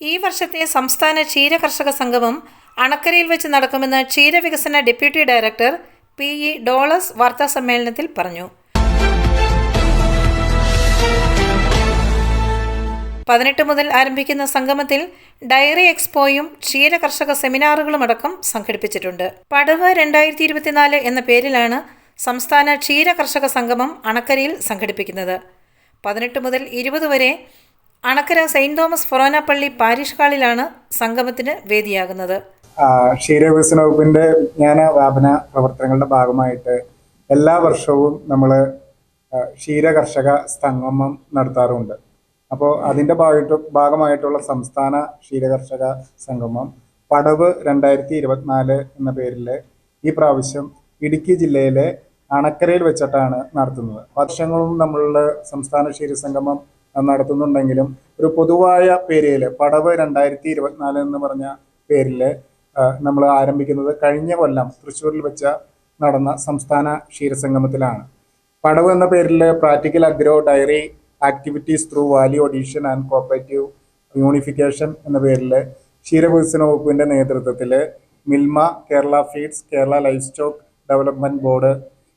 ഈ വർഷത്തെ സംസ്ഥാന ക്ഷീര കർഷക സംഗമം അണക്കരയിൽ വെച്ച് നടക്കുമെന്ന് ക്ഷീരവികസന deputy director P E Dolus വാർത്താസമ്മേളനത്തിൽ പറഞ്ഞു. പതിനെട്ട് മുതൽ ആരംഭിക്കുന്ന സംഗമത്തിൽ ഡയറി എക്സ്പോയും ക്ഷീര കർഷക സെമിനാറുകളും അടക്കം സംഘടിപ്പിച്ചിട്ടുണ്ട്. പടവ് രണ്ടായിരത്തി ഇരുപത്തിനാല് എന്ന പേരിലാണ് സംസ്ഥാന ക്ഷീര കർഷക സംഗമം അണക്കരയിൽ സംഘടിപ്പിക്കുന്നത്. പതിനെട്ട് മുതൽ ഇരുപത് വരെ അണക്കര സെയിന്റ് തോമസ് ഫൊറോന പള്ളി പാരിഷ് ഹാളിലാണ് സംഗമത്തിന് വേദിയാകുന്നത്. ക്ഷീരവികസന വകുപ്പിന്റെ വിജ്ഞാന വ്യാപന പ്രവർത്തനങ്ങളുടെ ഭാഗമായിട്ട് എല്ലാ വർഷവും നമ്മൾ ക്ഷീര കർഷക സംഗമം നടത്താറുണ്ട്. അപ്പോൾ അതിന്റെ ഭാഗമായിട്ട് ഭാഗമായിട്ടുള്ള സംസ്ഥാന ക്ഷീര കർഷക സംഗമം പടവ് രണ്ടായിരത്തി ഇരുപത്തിനാല് എന്ന പേരിൽ ഈ പ്രാവശ്യം ഇടുക്കി ജില്ലയിലെ അണക്കരയിൽ വെച്ചിട്ടാണ് നടത്തുന്നത്. വർഷങ്ങളും നമ്മളുടെ സംസ്ഥാന ക്ഷീര സംഗമം നടത്തുന്നുണ്ടെങ്കിലും ഒരു പൊതുവായ പേരിൽ പടവ് രണ്ടായിരത്തി ഇരുപത്തിനാല് എന്ന് പറഞ്ഞ പേരിൽ നമ്മൾ ആരംഭിക്കുന്നത് കഴിഞ്ഞ കൊല്ലം തൃശ്ശൂരിൽ വെച്ച നടന്ന സംസ്ഥാന ക്ഷീരസംഗമത്തിലാണ്. പടവ് എന്ന പേരിൽ practical agro dairy activities through value addition and cooperative unification എന്ന പേരിൽ ക്ഷീരവികസന വകുപ്പിന്റെ നേതൃത്വത്തിൽ Milma Kerala feeds Kerala livestock development board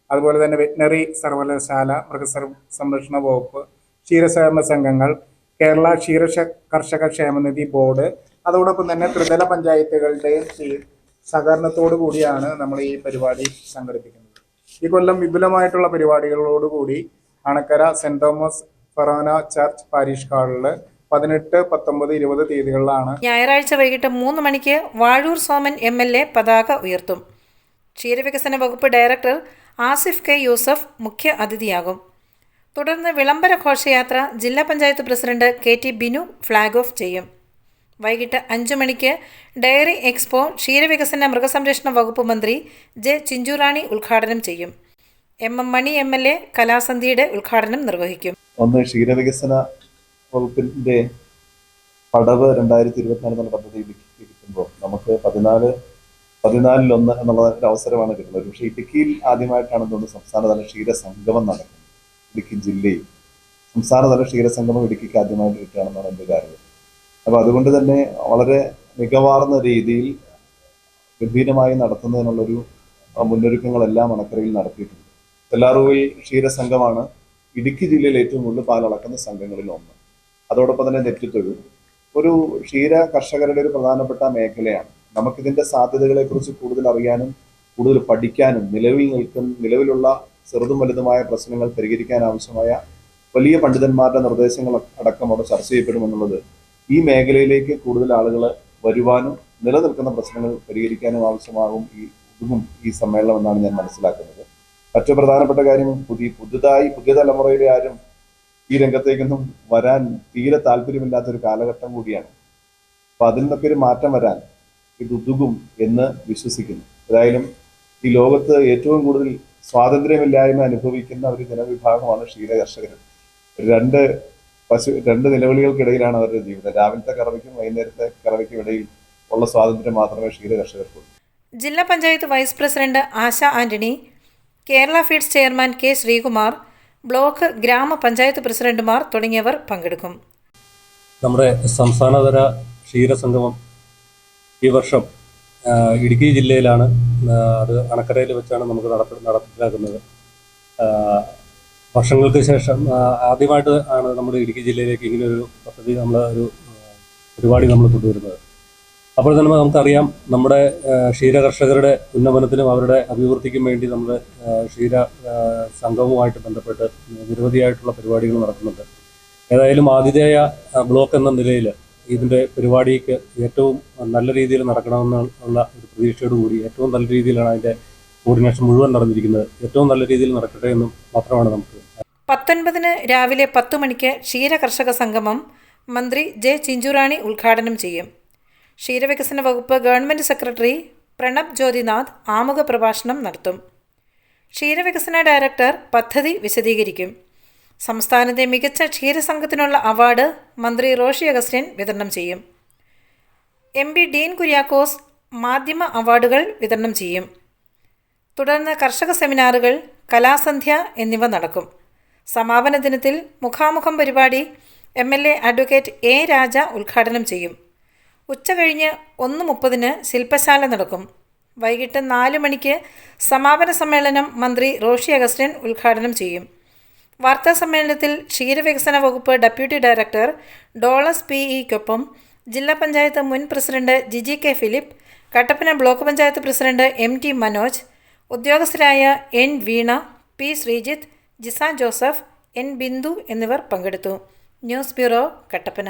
അതുപോലെ തന്നെ വെറ്റിനറി സർവകലാശാല മൃഗസംരക്ഷണ വകുപ്പ് ക്ഷീരക്ഷേമ സംഘങ്ങൾ കേരള ക്ഷീര കർഷക ക്ഷേമനിധി ബോർഡ് അതോടൊപ്പം തന്നെ ത്രിതല പഞ്ചായത്തുകളുടെയും സഹകരണത്തോടു കൂടിയാണ് നമ്മൾ ഈ പരിപാടി സംഘടിപ്പിക്കുന്നത്. ഈ കൊല്ലം വിപുലമായിട്ടുള്ള പരിപാടികളോടുകൂടി Anakkara Saint Thomas Forane church parish ഹാളിൽ പതിനെട്ട് പത്തൊമ്പത് ഇരുപത് തീയതികളിലാണ് ഞായറാഴ്ച വൈകിട്ട് മൂന്ന് മണിക്ക് Vazhoor Soman M L A പതാക ഉയർത്തും. ക്ഷീരവികസന വകുപ്പ് ഡയറക്ടർ ആസിഫ് കെ യൂസഫ് മുഖ്യ അതിഥിയാകും. തുടർന്ന് വിളംബര ഘോഷയാത്ര ജില്ലാ panchayat president K T Binu flag off ചെയ്യും. വൈകിട്ട് അഞ്ചു മണിക്ക് ഡയറി എക്സ്പോ ക്ഷീരവികസന മൃഗസംരക്ഷണ വകുപ്പ് മന്ത്രി ജെ ചിഞ്ചുറാണി ഉദ്ഘാടനം ചെയ്യും. M M Mani M L A കലാസന്ധിയുടെ ഉദ്ഘാടനം നിർവഹിക്കും. ഒന്ന് ക്ഷീരവികസന വകുപ്പിന്റെ പടവ് രണ്ടായിരത്തി ഇരുപത്തിനാല് എന്നുള്ള പദ്ധതിയിലേക്ക് കിട്ടുമ്പോൾ നമുക്ക് പതിനാല് പതിനാലിലൊന്ന് എന്നുള്ള ഒരു അവസരമാണ് കിട്ടുന്നത്. പക്ഷേ ഇടുക്കിയിൽ ആദ്യമായിട്ടാണ് തോന്നുന്നത് സംസ്ഥാനതല ക്ഷീരസംഗമം നടക്കുന്നത്. ഇടുക്കി ജില്ലയിൽ സംസ്ഥാനതല ക്ഷീരസംഗമം ഇടുക്കിക്ക് ആദ്യമായിട്ട് കിട്ടുകയാണെന്നാണ് എന്റെ കാര്യം അപ്പോൾ അതുകൊണ്ട് തന്നെ വളരെ മികവാർന്ന രീതിയിൽ ഗംഭീരമായി നടത്തുന്നതിനുള്ളൊരു മുന്നൊരുക്കങ്ങളെല്ലാം അണക്കരയിൽ നടത്തിയിട്ടുണ്ട്. തെല്ലാറൂവിൽ ക്ഷീരസംഘമാണ് ഇടുക്കി ജില്ലയിൽ ഏറ്റവും കൂടുതൽ പാലളക്കുന്ന സംഘങ്ങളിൽ ഒന്ന്. അതോടൊപ്പം തന്നെ നെറ്റിത്തൊഴിൽ ഒരു ക്ഷീര കർഷകരുടെ ഒരു പ്രധാനപ്പെട്ട മേഖലയാണ്. നമുക്കിതിന്റെ സാധ്യതകളെക്കുറിച്ച് കൂടുതൽ അറിയാനും കൂടുതൽ പഠിക്കാനും നിലവിൽ നിൽക്കുന്ന നിലവിലുള്ള ചെറുതും വലുതുമായ പ്രശ്നങ്ങൾ പരിഹരിക്കാൻ ആവശ്യമായ വലിയ പണ്ഡിതന്മാരുടെ നിർദ്ദേശങ്ങൾ അടക്കം അവിടെ ചർച്ച ചെയ്യപ്പെടുമെന്നുള്ളത് ഈ മേഖലയിലേക്ക് കൂടുതൽ ആളുകൾ വരുവാനും നിലനിൽക്കുന്ന പ്രശ്നങ്ങൾ പരിഹരിക്കാനും ആവശ്യമാകും ഈ ഇതും ഈ സമ്മേളനം എന്നാണ് ഞാൻ മനസ്സിലാക്കുന്നത്. മറ്റു പ്രധാനപ്പെട്ട കാര്യം പുതിയ പുതുതായി പുതിയ തലമുറയിലെ ആരും ഈ രംഗത്തേക്കൊന്നും വരാൻ തീരെ താല്പര്യമില്ലാത്ത ഒരു കാലഘട്ടം കൂടിയാണ്. അപ്പൊ അതിൽ നിന്നൊക്കെ ഒരു മാറ്റം വരാൻ ഇത് ഉതുകും എന്ന് വിശ്വസിക്കുന്നു. ഏതായാലും ഈ ലോകത്ത് ഏറ്റവും കൂടുതൽ സ്വാതന്ത്ര്യമില്ലായ്മ അനുഭവിക്കുന്ന ഒരു ജനവിഭാഗമാണ് ക്ഷീര കർഷകർ രണ്ട് പശു രണ്ട് നിലവിളികൾക്കിടയിലാണ് അവരുടെ ജീവിതം. രാവിലത്തെ കറവയ്ക്കും വൈകുന്നേരത്തെ കറവയ്ക്കും ഇടയിൽ ഉള്ള സ്വാതന്ത്ര്യം മാത്രമേ ക്ഷീര കർഷകർക്കുള്ളൂ ജില്ലാ panchayat vice president Asha Antony Kerala feeds chairman K Sreekumar block ഗ്രാമപഞ്ചായത്ത് പ്രസിഡന്റുമാർ തുടങ്ങിയവർ പങ്കെടുക്കും. നമ്മുടെ സംസ്ഥാനതല ക്ഷീരസംഗമം ഈ വർഷം ഇടുക്കി ജില്ലയിലാണ് അത് അണക്കരയിൽ വെച്ചാണ് നമുക്ക് നടപ്പ നടപ്പിലാക്കുന്നത്. വർഷങ്ങൾക്ക് ശേഷം ആദ്യമായിട്ട് ആണ് നമ്മുടെ ഇടുക്കി ജില്ലയിലേക്ക് ഇങ്ങനെ ഒരു പദ്ധതി നമ്മൾ ഒരു പരിപാടി നമ്മൾ കൊണ്ടുവരുന്നത്. അപ്പോൾ തന്നെ നമുക്കറിയാം നമ്മുടെ ക്ഷീര കർഷകരുടെ ഉന്നമനത്തിനും അവരുടെ അഭിവൃദ്ധിക്കും വേണ്ടി നമ്മൾ ക്ഷീര സംഘവുമായിട്ട് ബന്ധപ്പെട്ട് നിരവധിയായിട്ടുള്ള പരിപാടികൾ നടക്കുന്നുണ്ട്. ഏതായാലും ആതിഥേയ ബ്ലോക്ക് എന്ന നിലയിൽ ഇതിന്റെ പരിപാടിക്ക് ഏറ്റവും നല്ല രീതിയിൽ നടക്കണമെന്നുള്ള ഒരു പ്രതീക്ഷയോട് കൂടി ഏറ്റവും നല്ല രീതിയിലാണ് അതിന്റെ കോർഡിനേഷൻ മുഴുവൻ നടന്നിരിക്കുന്നത്. ഏറ്റവും നല്ല രീതിയിൽ നടക്കട്ടെ എന്നും മാത്രമാണ് നമുക്ക് പത്തൊൻപതിന് രാവിലെ പത്തു മണിക്ക് ക്ഷീര കർഷക സംഗമം മന്ത്രി ജെ ചിഞ്ചുറാണി ഉദ്ഘാടനം ചെയ്യും. ക്ഷീരവികസന വകുപ്പ് ഗവൺമെന്റ് സെക്രട്ടറി പ്രണബ് ജ്യോതിനാഥ് ആമുഖ പ്രഭാഷണം നടത്തും. ക്ഷീരവികസന ഡയറക്ടർ പദ്ധതി വിശദീകരിക്കും. സംസ്ഥാനത്തെ മികച്ച ക്ഷീരസംഘത്തിനുള്ള അവാർഡ് മന്ത്രി റോഷി അഗസ്റ്റിൻ വിതരണം ചെയ്യും. എം പി ഡീൻ കുര്യാക്കോസ് മാധ്യമ അവാർഡുകൾ വിതരണം ചെയ്യും. തുടർന്ന് കർഷക സെമിനാറുകൾ കലാസന്ധ്യ എന്നിവ നടക്കും. സമാപന ദിനത്തിൽ മുഖാമുഖം പരിപാടി M L A advocate A Raja ഉദ്ഘാടനം ചെയ്യും. ഉച്ചകഴിഞ്ഞ് ഒന്ന് മുപ്പതിന് ശില്പശാല നടക്കും. വൈകിട്ട് നാല് മണിക്ക് സമാപന സമ്മേളനം മന്ത്രി റോഷി അഗസ്റ്റിൻ ഉദ്ഘാടനം ചെയ്യും. വാർത്താ സമ്മേളനത്തിൽ ക്ഷീരവികസന വകുപ്പ് ഡെപ്യൂട്ടി ഡയറക്ടർ ഡോളസ് പി ഇക്കൊപ്പം ജില്ലാ പഞ്ചായത്ത് മുൻ president Jiji K Philip Kattappana block panchayat president M T Manoj ഉദ്യോഗസ്ഥരായ N Veena P Sreejith Jisa Joseph N Bindu എന്നിവർ പങ്കെടുത്തു. News bureau Kattappana.